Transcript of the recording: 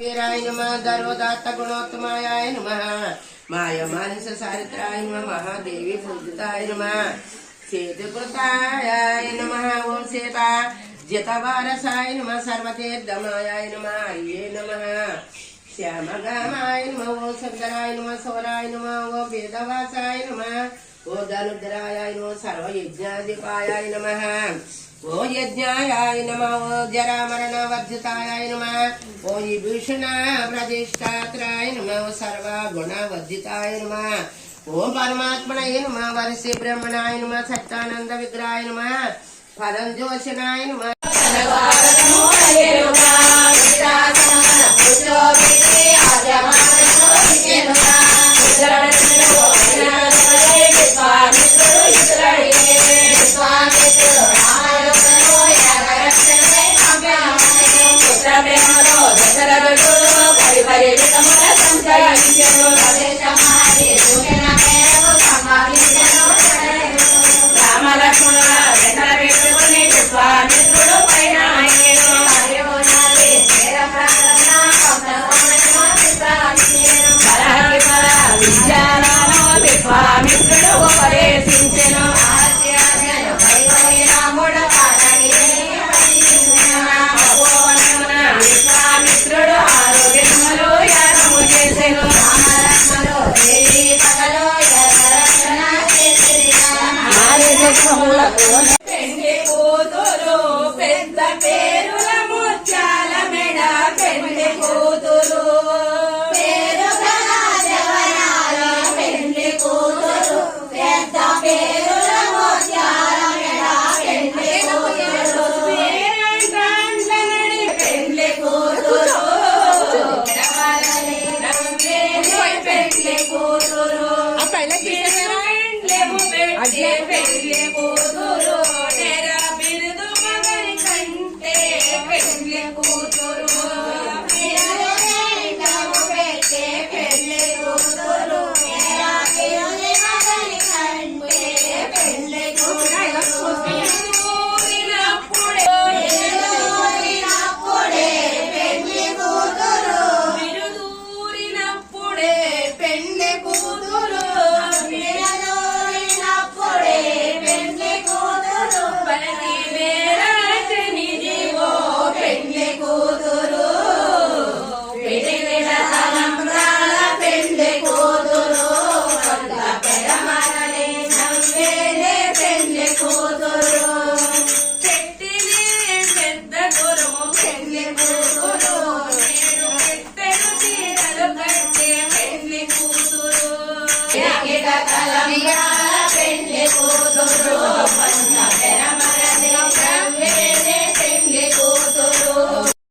వీరాయ నమ గర్వదాత గుణోత్తమాయ నమ మాయ మానస సారిత్రాయ నమ మహాదేవి పూజితాయ నమ చేతికృతాయ నమ ఓం సీత జితవారసాయ నమ సర్వతీర్థమాయ నమ హరియే నమ శ్యామగామాయ నమ ఓం సుందరాయ నమ సౌరాయ నమ ఓ వేదవాసాయ నమ ఓ నో నమ. సర్వయజ్ఞాధిపాయ నమ. ఓ యజ్ఞాయ నమ. ఓ జరామరణ వర్జితాయ నమ. ఓ విభూషణ ప్రతిష్టాత్రాయ నమ. ఓ సర్వ గుణ వర్జితాయ నమ. ఓ పరమాత్మనయ నమ. వరసి బ్రహ్మణాయ నమ. సత్యానంద విగ్రహాయ నమ పరం పరంజోషణాయ నమ. విశ్వామిత్రుడు ఉపదేశించెను తపోవనమున విశ్వామిత్రుడు ఆరోగ్యములు యాగము చేసెను పెండి పెండ్లెము పెట్టి పెండ్లి